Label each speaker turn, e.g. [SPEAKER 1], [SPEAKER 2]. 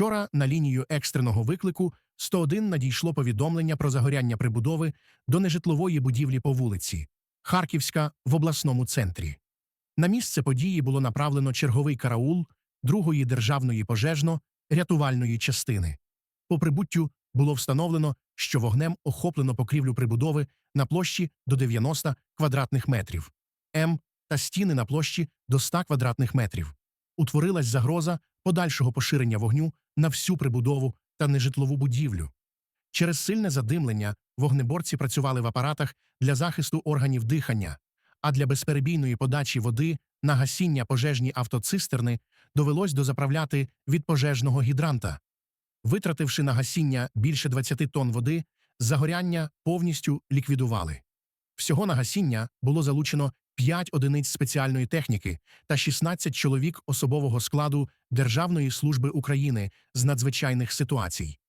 [SPEAKER 1] Вчора на лінію екстреного виклику 101 надійшло повідомлення про загоряння прибудови до нежитлової будівлі по вулиці Харківська в обласному центрі. На місце події було направлено черговий караул другої державної пожежно-рятувальної частини. По прибуттю було встановлено, що вогнем охоплено покрівлю прибудови на площі до 90 квадратних метрів, М та стіни на площі до 100 квадратних метрів. Утворилась загроза подальшого поширення вогню на всю прибудову та нежитлову будівлю. Через сильне задимлення вогнеборці працювали в апаратах для захисту органів дихання, а для безперебійної подачі води на гасіння пожежні автоцистерни довелось дозаправляти від пожежного гідранта. Витративши на гасіння більше 20 тонн води, загоряння повністю ліквідували. Всього на гасіння було залучено 5 одиниць спеціальної техніки та 16 чоловік особового складу Державної служби України з надзвичайних ситуацій.